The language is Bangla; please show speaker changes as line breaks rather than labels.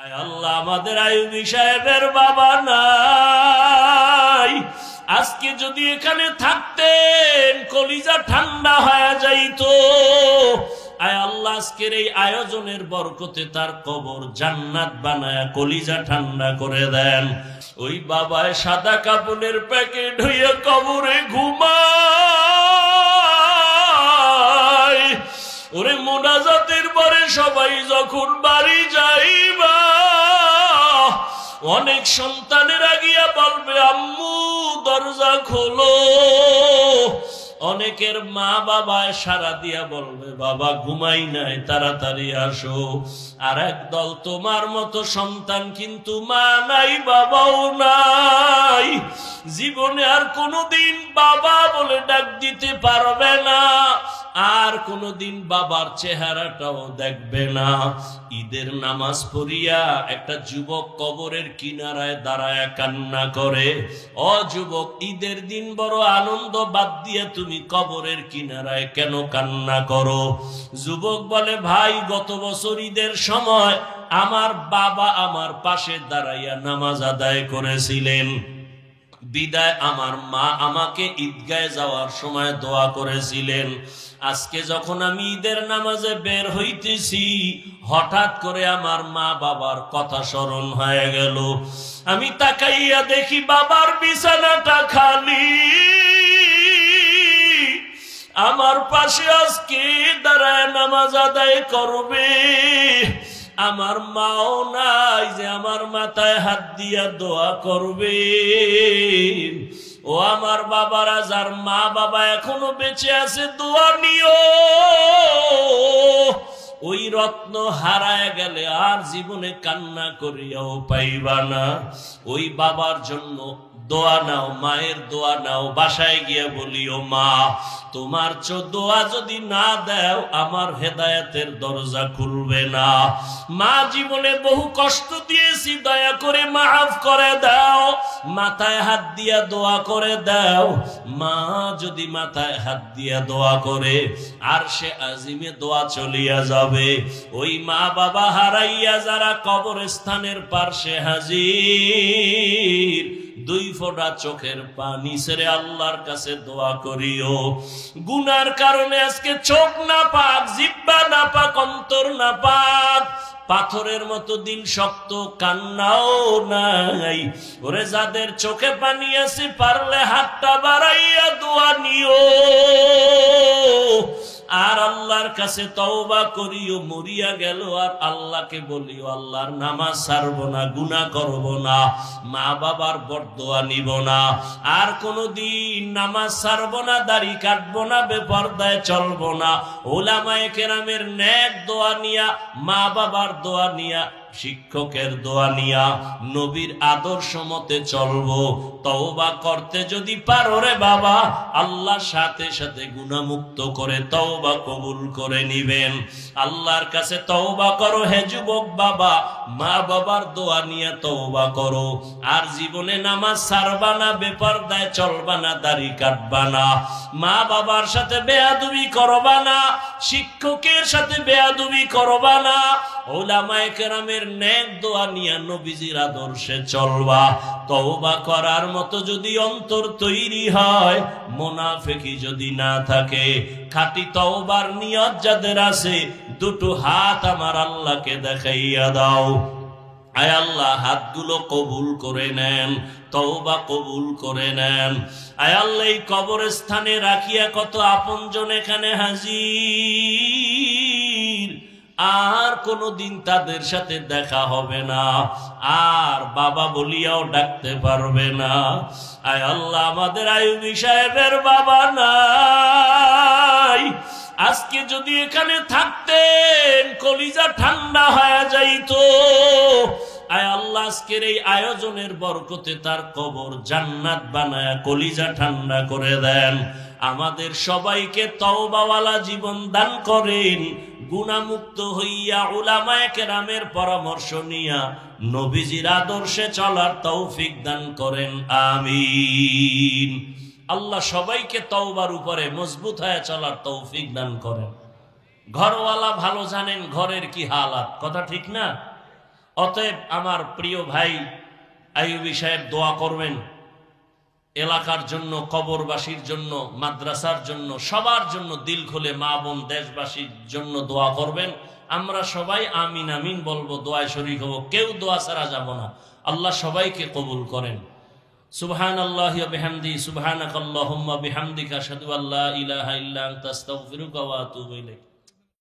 আল্লাহ আমাদের আয়ুবী সাহেবের বাবা নাই। আজকে যদি এখানে থাকতেন, কলিজা ঠান্ডা হয়ে যাইতো। আয় আল্লাহ আজকের এই আয়োজনের বরকতে তার কবর জান্নাত বানায় কলিজা ঠান্ডা করে দেন। ওই বাবায় সাদা কাপড়ের প্যাকেট হইয়া কবরে ঘুমায়। ওরে মোনাজাতের পরে সবাই যখন বাড়ি যাইবা, অনেক সন্তানের আগিয়া বলবে, আম্মু, দরজা খোলো। অনেকের মা বাবায় সারা দিয়া বলবে, বাবা, ঘুমাই নাই, তাড়াতাড়ি আসো। আর একদল তোমার মতো সন্তান কিন্তু মা নাই, বাবাও নাই। জীবনে আর কোনোদিন বাবা বলে ডাক দিতে পারবে না। আর কোনোদিন বাবার চেহারাটাও দেখবে না। ঈদের নামাজ পড়িয়া একটা যুবক কবরের কিনারায় দাঁড়ায় কান্না করে অ যুবক, ঈদের দিন বড় আনন্দ বাদ দিয়ে তুমি কবরের কিনারায় কেন কান্না করো? যুবক বলে, ভাই, গত বছর ঈদের সময় আমার বাবা আমার পাশে দাঁড়াইয়া নামাজ আদায় করেছিলেন। বিদায় আমার মা আমাকে ঈদগায় যাওয়ার সময় দোয়া করেছিলেন। আজকে যখন আমি ঈদের নামাজে বের হইতেছি, হঠাৎ করে আমার মা বাবার কথা স্মরণ হয়ে গেল। আমি তাকাইয়া দেখি বাবার বিছানাটা খালি। আমার পাশে আজকে দাঁড়ায় নামাজ আদায় করবে। আমার মাও নাই যে আমার মাথায় হাত দিয়া দোয়া করবে। ও আমার বাবারা, যার মা বাবা এখনও বেঁচে আছে, দোয়া নিও। ওই রত্ন হারায় গেলে আর জীবনে কান্না করিয়াও পাইবা না। ওই বাবার জন্য দোয়া নাও, মায়ের দোয়া নাও, বাসায় গিয়ে বলিও, মা, তোমার চো, দোয়া যদি না দাও, আমার হেদায়েতের দরজা খুলবে না। মা, জীবনে বহু কষ্ট দিয়েছি, দয়া করে মাফ করে দাও। মাথায় হাত দিয়া দোয়া করে দাও। মা যদি মাথায় হাত দিয়া দোয়া করে, আর সে আজিমে দোয়া চলিয়া যাবে। ওই মা বাবা হারাইয়া যারা কবরস্থানের পার্শ্বে হাজির, দুই ফোঁটা চোখের পানি সেরে আল্লাহর কাছে দোয়া করিও। গুনার কারণে আজকে চোখ না পাক, জিব্বা না পাক, অন্তর না পাক পাথরের মতো দিন শক্ত, কান্নাও নাই। ওরে যাদের চোখে পানি আছে, পারলে হাতটা বাড়াইয়া দোয়া নিও। আল্লাহর কাছে তওবা করিও, মরিয়া গেল আর আল্লাহকে বলিও, আল্লাহর নামাজ ছাড়বো না, গুনাহ করব না মা বাবার বরদোয়া নিব না, আর কোনোদিন নামাজ ছাড়বো না, দাড়ি কাটবো না, বেপরদায় চলবো না। ওলামায়ে কেরামের ন্যাক দোয়া নিয়া মা বাবার দোয়া নিয়া, শিক্ষকের দোয়া নিয়া, নবীর আদর্শ মতে চলবো। তওবা করতে যদি পারো রে বাবা আল্লাহ সাথে সাথে গুণামুক্ত করে তওবা কবুল করে নিবেন। আল্লাহর কাছে তওবা করো, হে যুবক বাবা। মা বাবার দোয়া নিয়ে তওবা করো। আর জীবনে নামাজ ছাড়বা না, বেপরদায় চলবা না, দাড়ি কাটবা না। মা বাবার সাথে বেয়াদুবি করবা না, শিক্ষকের সাথে বেয়াদুবি করবা না। ওলামায়ে যদি না থাকে, খাঁটি তওবার নিয়ত যাদের আছে, দুটো হাত আমার আল্লাহকে দেখাইয়া দাও। আয় আল্লাহ, হাতগুলো কবুল করে নেন, তওবা কবুল করে নেন। আয় আল্লাহ, এই কবরস্থানে রাখিয়া কত আপনজন এখানে হাজির। আর কোনোদিন তাদের সাথে দেখা হবে না। আর বাবা বলিয়াও ডাকতে পারবে না। আয় আল্লাহ, আমাদের আয়ুবী সাহেবের বাবা নাই। আজকে যদি এখানে থাকতেন, কলিজা ঠান্ডা হয়ে যাইতো। আয় আল্লাহ, আজকের এই আয়োজনের বরকতে তার কবর জান্নাত বানায় কলিজা ঠান্ডা করে দেন। আমাদের সবাইকে তওবাওয়ালা জীবন দান করেন। গুণামুক্ত হইয়া উলামায়ে কেরামের পরামর্শ নিয়া নবীজির আদর্শে চলার তৌফিক দান করেন। আমিন। আল্লাহ সবাইকে তওবার উপরে মজবুত হয়ে চলার তৌফিক দান করেন। ঘরওয়ালা ভালো জানেন ঘরের কি হালাত, কথা ঠিক না? অতএব আমার প্রিয় ভাই আইয়ুবী সাহেব দোয়া করবেন। এলাকার জন্য, কবরবাসীর জন্য, মাদ্রাসার জন্য, সবার জন্য দিল খুলে মা বোন দেশবাসীর জন্য দোয়া করবেন। আমরা সবাই আমিন আমিন বলব, দোয়ায় শরীক হব। কেউ দোয়া ছাড়া যাব না। আল্লাহ সবাইকে কবুল করেন। সুবহান আল্লাহ বিহামদি সুবহানাক আল্লাহুম্মা বিহামদিকা, আশহাদু আল্লা ইলাহা ইল্লা আনতা, আস্তাগফিরুকা ওয়া